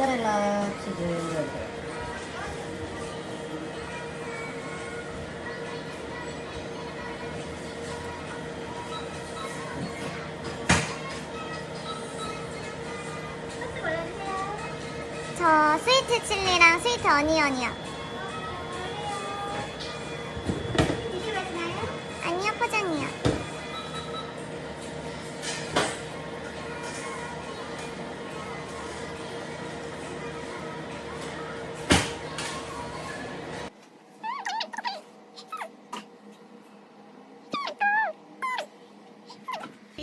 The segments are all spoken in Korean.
모짜렐라 치즈 저 스위트 칠리랑 스위트 어니언이요.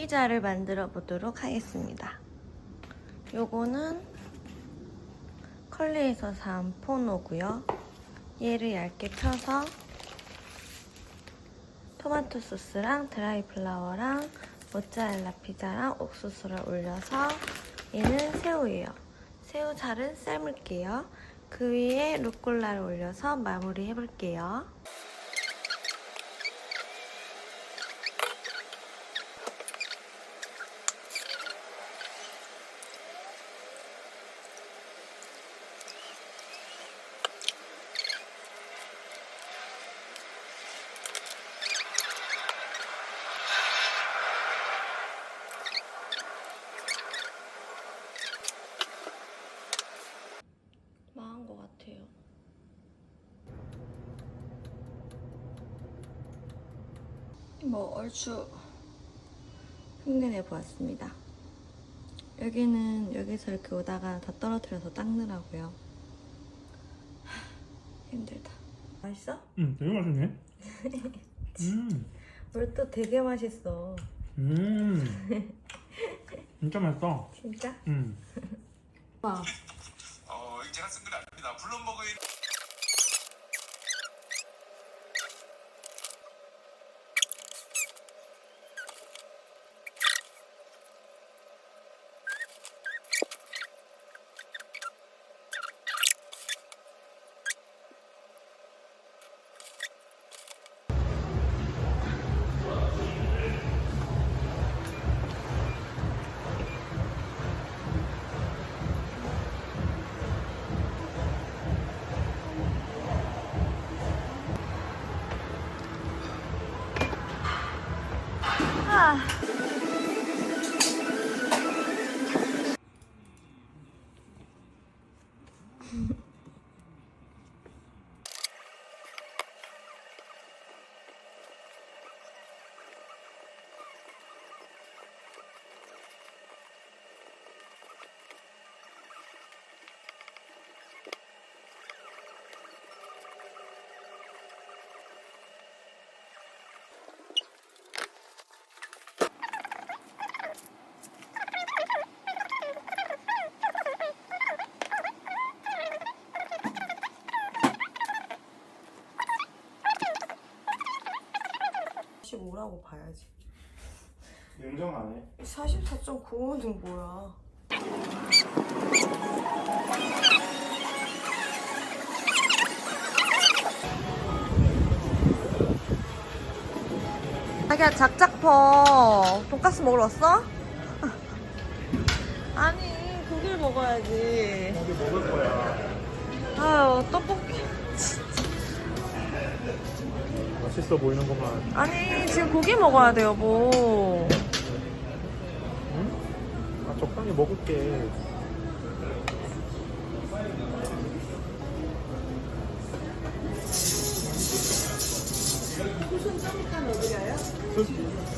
피자를 만들어 보도록 하겠습니다. 요거는 컬리에서 산 포노고요. 얘를 얇게 펴서 토마토 소스랑 드라이 플라워랑 모짜렐라 피자랑 옥수수를 올려서 얘는 새우예요. 새우 살은 삶을게요. 그 위에 루꼴라를 올려서 마무리 해볼게요. 망한 것 같아요. 뭐 얼추 흉내내 보았습니다. 여기는 여기서 이렇게 오다가 다 떨어뜨려서 닦느라고요. 하, 힘들다. 맛있어? 음, 되게 맛있네. 음, 우리 또 되게 맛있어. 음, 진짜 맛있다. 진짜? 음. 와. 45라고 봐야지. 인정 안 해. 44.9는 뭐야? 자기야 작작퍼 돈까스 먹으러 왔어? 아니 고기를 먹어야지. 고기 먹을 거야. 아유 떡볶이 맛있어 보이는구만. 아니 지금 고기 먹어야 돼요 뭐 응? 아, 적당히 먹을게.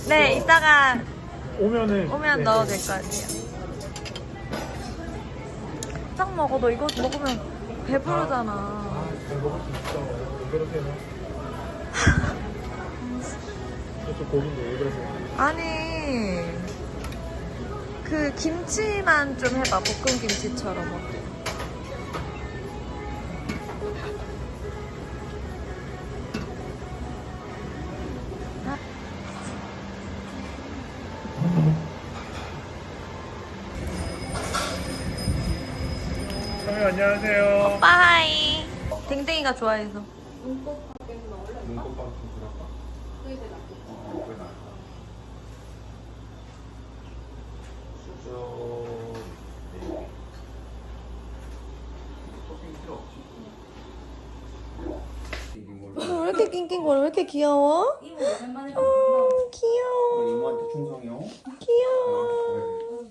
네 이따가 오면은 오면 네, 넣어도 네. 될것 같아요 딱 먹어 너 이거 먹으면 배부르잖아 아, 잘 먹을 수 있어. 왜 그렇게는? 저 왜 그러세요? 아니 그 김치만 좀 해봐 볶음 김치처럼 어때? 안녕하세요. 빠이. 댕댕이가 좋아해서. 왜 이렇게 낑낑거려? 왜 이렇게 귀여워? 어, 귀여워. 이모한테 충성이요. 귀여워.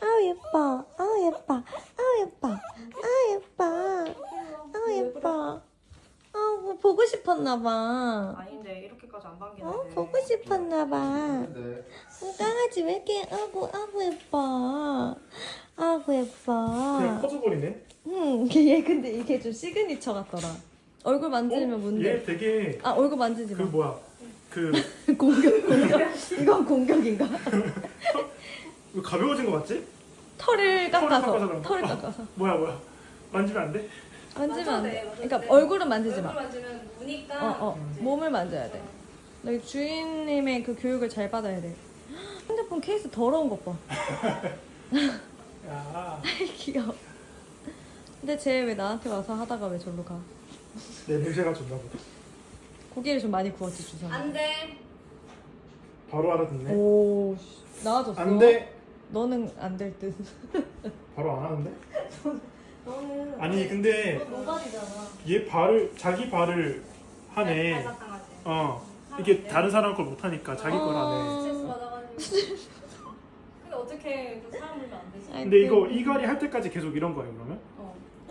아우 예뻐. 아우 예뻐. 아우 예뻐. 아우 예뻐. 아우 예뻐. 아우 뭐 보고 싶었나 봐. 아닌데 이렇게까지 안 당기는데. 어 보고 싶었나 봐. 네. 어, 강아지 왜 이렇게 아구 아구 예뻐. 아구 그냥 예뻐. 퍼져버리네. 응, 얘 근데 이게 좀 시그니처 같더라. 얼굴 만지면 어? 뭔데? 얘 되게 아 얼굴 만지지 그 마. 뭐야 그 공격 공격. 이건 공격인가? 왜 가벼워진 거 맞지? 털을 깎아서 깎아서 그런? 털을 깎아서 뭐야 뭐야 만지면 안 돼? 만지면 안 돼. 그러니까 돼. 얼굴은 만지지 마. 얼굴 만지면 무니까. 어, 어. 몸을 만져야 돼. 너희 주인님의 그 교육을 잘 받아야 돼. 핸드폰 케이스 더러운 것 봐. 야, 귀여워. 근데 쟤 왜 나한테 와서 하다가 왜 절로 가? 내 냄새가 좋나 보다. 고기를 좀 많이 구웠지 주사. 안 돼. 바로 알아듣네. 오 씨, 나아졌어. 안 돼. 너는 안 될 듯. 바로 안 하는데? 너는 아니 근데 노가리잖아. 얘 발을 자기 발을 하네. 발사당하지. 어 이게 다른 사람 걸 못하니까 자기 걸 하네. 스트레스 받아가지고. 근데 어떻게 그 사람 물면 안 되지? 근데 이거 이갈이 할 때까지 계속 이런 거예요 그러면?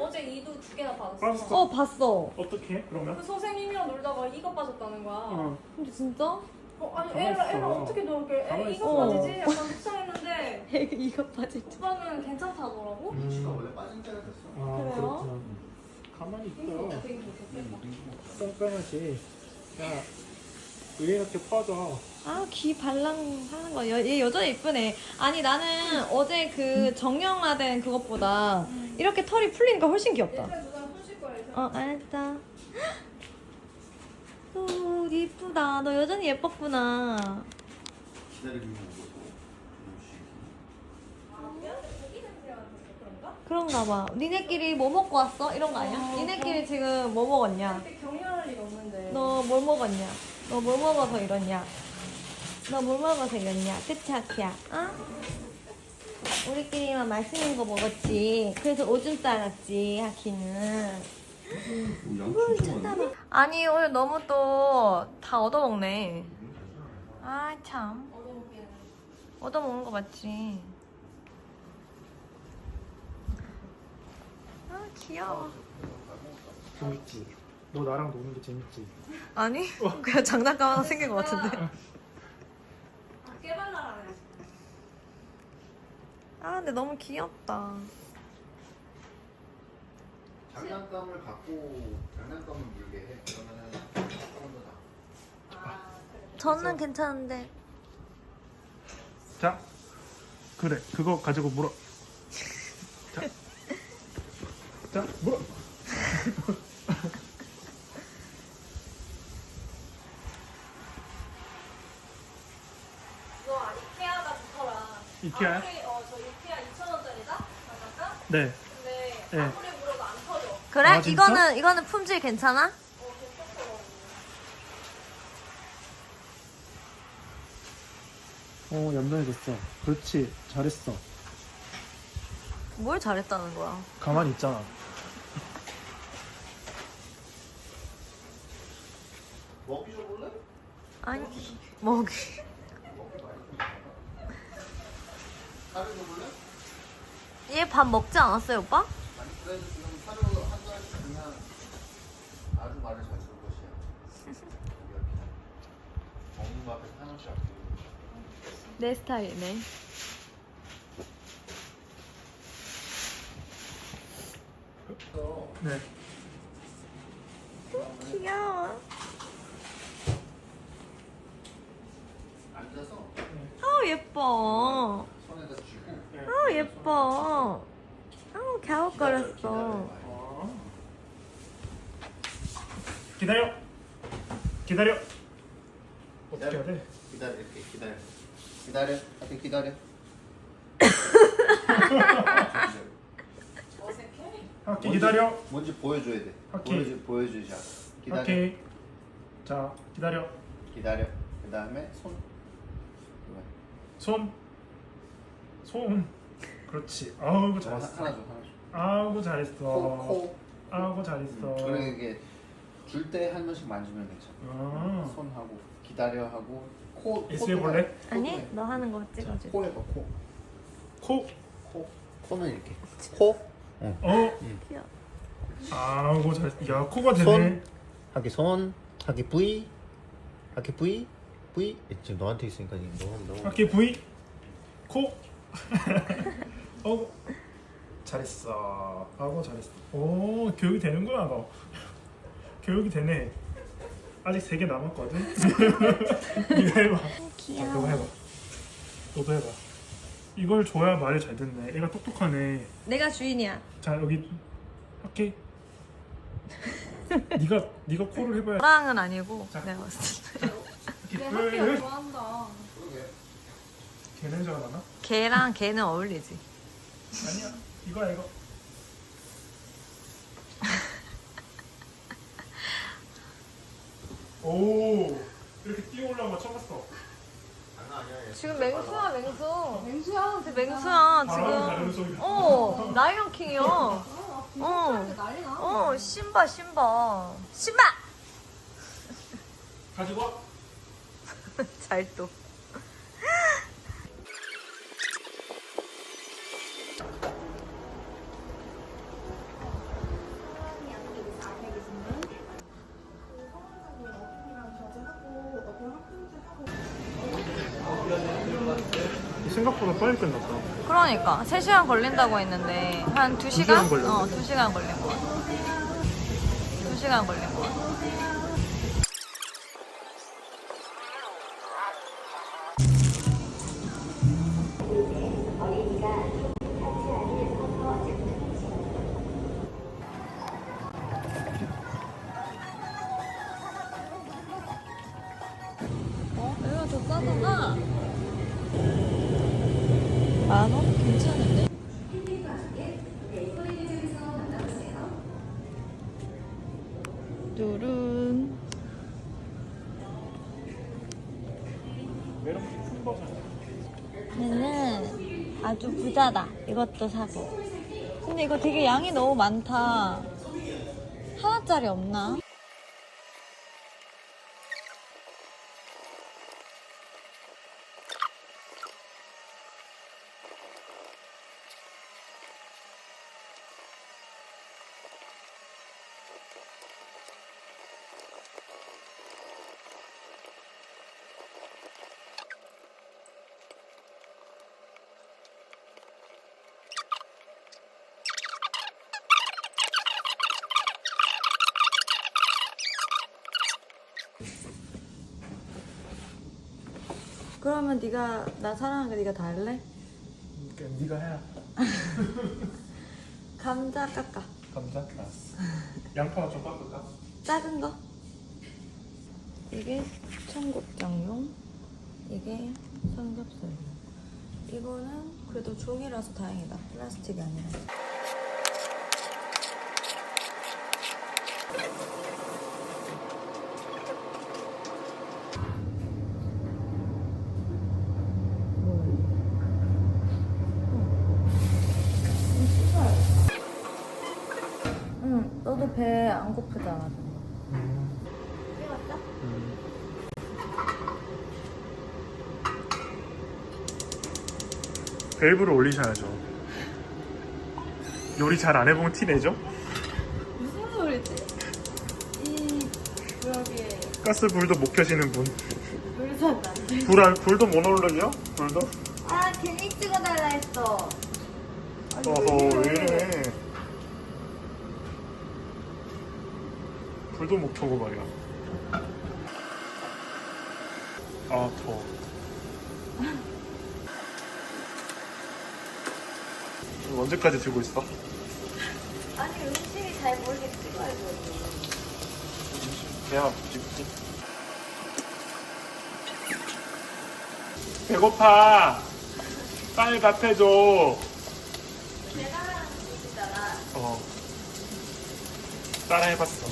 어. 어제 이도 두 개나 받았어. 어 봤어. 어떻게 해 그러면? 그 선생님이랑 놀다가 이가 빠졌다는 거야. 어 근데 진짜? 어, 아니 애를, 있어. 애를 어떻게 저렇게 가만히 애 있어. 이가 빠지지? 약간 속상했는데 애가 이거 빠질 줄. 오빠는 괜찮다더라고. 음. 원래 빠진 자가 됐어. 아 그래요? 그렇구나. 가만히 있어. 되게. 깜깜하지. 야, 왜 이렇게 퍼져? 아, 귀 발랑 하는 거. 여, 얘 여전히 이쁘네. 아니, 나는 어제 그 정형화된 그것보다 이렇게 털이 풀리니까 훨씬 귀엽다. 일단 누가 푸실 거야. 이제. 어, 알았다. 오, 이쁘다. 너 여전히 예뻤구나. 아, 그런가? 봐. 니네끼리 뭐 먹고 왔어? 이런 거 아니야? 니네끼리 지금 뭐 먹었냐? 일 없는데. 너 뭘 먹었냐? 너뭘 먹어서 이러냐? 너뭘 먹어서 이러냐? 그치, 아키야? 어? 우리끼리만 맛있는 거 먹었지. 그래서 오줌 싸갔지, 하키는. 아니, 오늘 너무 또 다 얻어먹네. 아, 참. 얻어먹는 거 맞지? 아, 귀여워. 재밌지. 너 나랑 노는 게 재밌지. 아니, 그냥 장난감 하나 생긴 것 같은데. 아, 깨발랄하네. 아, 근데 너무 귀엽다. 장난감을 갖고 장난감을 물게 해. 그러면은 조금 더 나. 아, 그래. 저는 괜찮은데. 자, 그래. 그거 가지고 물어. 자, 자, 물어. 이거 아, 이케아가 좋더라. 이케아요? 어, 저 이케아 2,000원짜리다? 잠깐. 네. 근데 네. 아무리 물어도 안 터져. 그래? 아, 진짜? 이거는 이거는 품질 괜찮아? 어, 괜찮더라고. 어, 얌전해졌어. 그렇지. 잘했어. 뭘 잘했다는 거야? 가만히 있잖아. 먹기 줘볼래? 아니, 먹이. 사료 줘볼래? 얘 밥 먹지 않았어요, 오빠? 아니 그래도 지금 사료 한 잔씩 주면 아주 말을 잘 들을 것이야. 이렇게 먹는 거 앞에 한없이 아끼고. 내 스타일이네. 네. 귀여워. 앉아서 아우, 예뻐. 예뻐. 아우, 갸웃거렸어. 어. 기다려. 기다려. 어떻게 해야 돼? 기다려 이렇게 기다려 기다려 앞에 기다려 어색해. 오케이 기다려. 뭔지 보여줘야 돼. 오케이. 보여주 보여주자. 기다려. 오케이. 자 기다려. 기다려. 그 다음에 손. 손. 손. 그렇지. 아우고 하나 잘했어. 줘, 하나 줘. 아우고 잘했어. 코, 코. 아우고 잘했어. 그리고 이게 줄 때 한 번씩 만지면 괜찮아. 아. 손하고 기다려 하고 코. 해. 코도 아니 해. 너 하는 거 자, 찍어줘. 코 해봐 코. 코. 코. 코는 이렇게. 코. 어. 귀여워. 아우고 잘했어. 야 코가 되네. 손. 하기 손. 하기 V. 하기 V. V. 지금 너한테 있으니까 지금 너 너. 오케이 V. 코. 어우. 잘했어. 아우고 잘했어. 오 교육이 되는구나 너. 교육이 되네. 아직 세 개 남았거든. 이거 해봐. 자, 너도 해봐. 너도 해봐. 이걸 줘야 말을 잘 듣네. 얘가 똑똑하네. 내가 주인이야. 자 여기 오케이. 네가 네가 코를 해봐야. 너랑은 아니고 자. 내가 봤을 때. 내 학교 으. 좋아한다. 걔는 줄 알아나? 걔랑 걔는 어울리지. 아니야. 이거야 이거. 오 이렇게 뛰어 올라온 거 처음 봤어. 지금 맹수야 맹수. 맹수야. 근데 맹수야 바람이 다른 지금. 소리. 어 라이언 킹이야. 어. 난리 나. 어 신바 신바 신바. 가지고 와. 잘 또. 생각보다 빨리 끝났다. 그러니까 3시간 걸린다고 했는데 한 2시간? 시간 걸렸네. 어 2시간 걸린 거 같아 2시간 걸린 거 같아 뚜룬 메론 큰 버전. 얘는 아주 부자다 이것도 사고 근데 이거 되게 양이 너무 많다 하나짜리 없나? 그러면 네가 나 사랑하는 거 네가 다 할래? 그러니까 네가 해야. 감자 깎아 감자. 알았어. 양파 좀 깎을까? 작은 거 이게 청국장용 이게 삼겹살용 이거는 그래도 종이라서 다행이다 플라스틱이 아니라 응, 너도 배 안 고프잖아. 밸브를 올리셔야죠. 요리 잘 안 해본 티 내죠? 무슨 소리지? 이 구역에 가스 불도 못 켜시는 분. 물산 안 돼. 불, 안- 불도 못 올려요? 불도? 아, 괜히 찍어달라 했어. 어허, 왜 이래. 불도 못 켜고 말이야. 아, 더워. 이거 언제까지 들고 있어? 아니, 음식이 잘 모르게 찍어야죠. 배야 찍지. 배고파. 빨리 답해줘. 내가 하는 음식이잖아. 어. 따라 해봤어.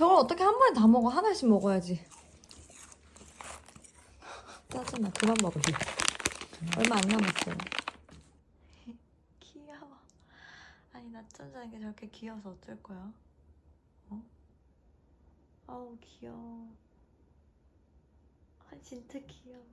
저걸 어떻게 한 번에 다 먹어? 하나씩 먹어야지. 짜증나. 그만 먹을래. 얼마 안 남았어요. 귀여워. 아니 낮잠 자는 게 저렇게 귀여워서 어쩔 거야? 어? 아우 귀여워. 아 진짜 귀여워.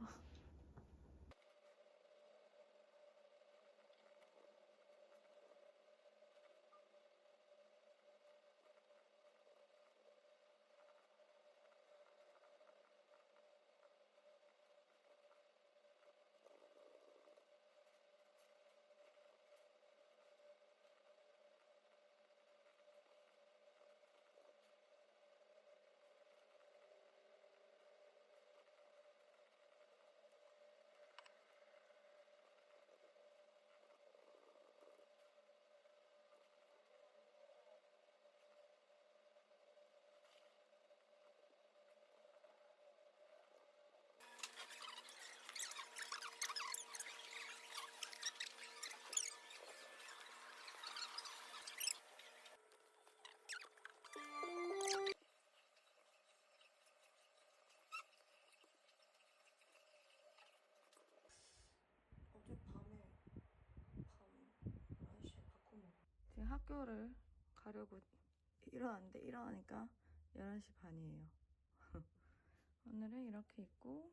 학교를 가려고 일어났는데 일어나니까 11시 반이에요. 오늘은 이렇게 입고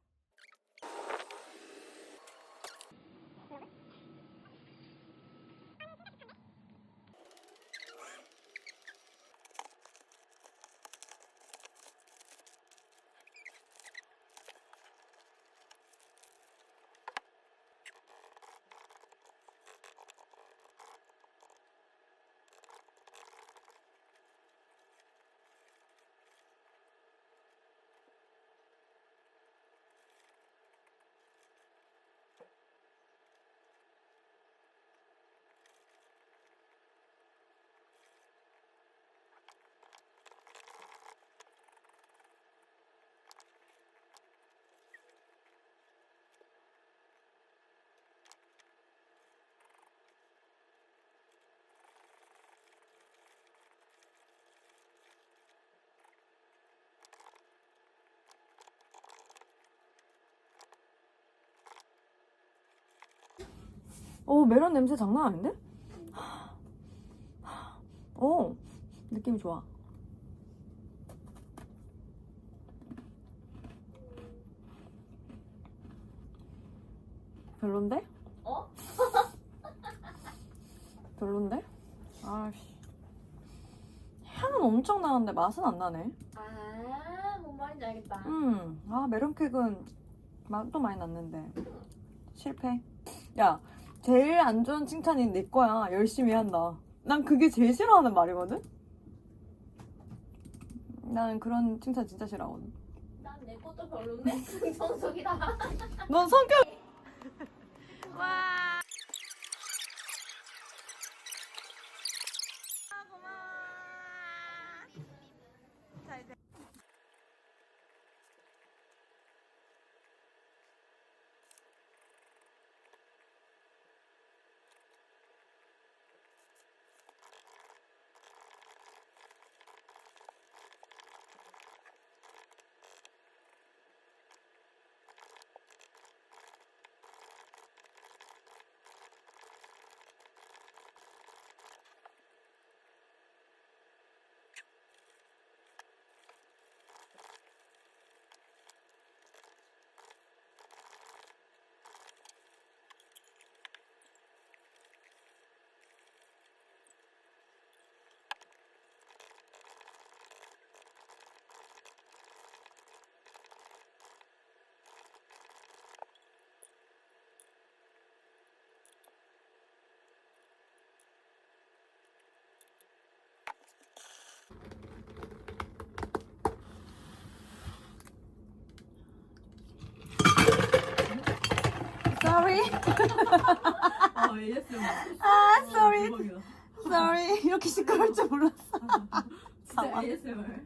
오 메론 냄새 장난 아닌데? 오 느낌 좋아 별론데? 어? 별론데? 아씨 향은 엄청 나는데 맛은 안 나네 아, 뭔 말인지 알겠다. 음, 아 메론 케이크는 맛도 많이 났는데 실패. 야, 제일 안 좋은 칭찬이 내 거야. 열심히 한다. 난 그게 제일 싫어하는 말이거든. 나는 그런 칭찬 진짜 싫어하거든. 난 내 것도 별론데? 긍정적이다. 넌 성격. 와. Sorry. 어 ASMR. 아, sorry. 대박이다. sorry. 이렇게 시끄러울 줄 몰랐어. 진짜 ASMR.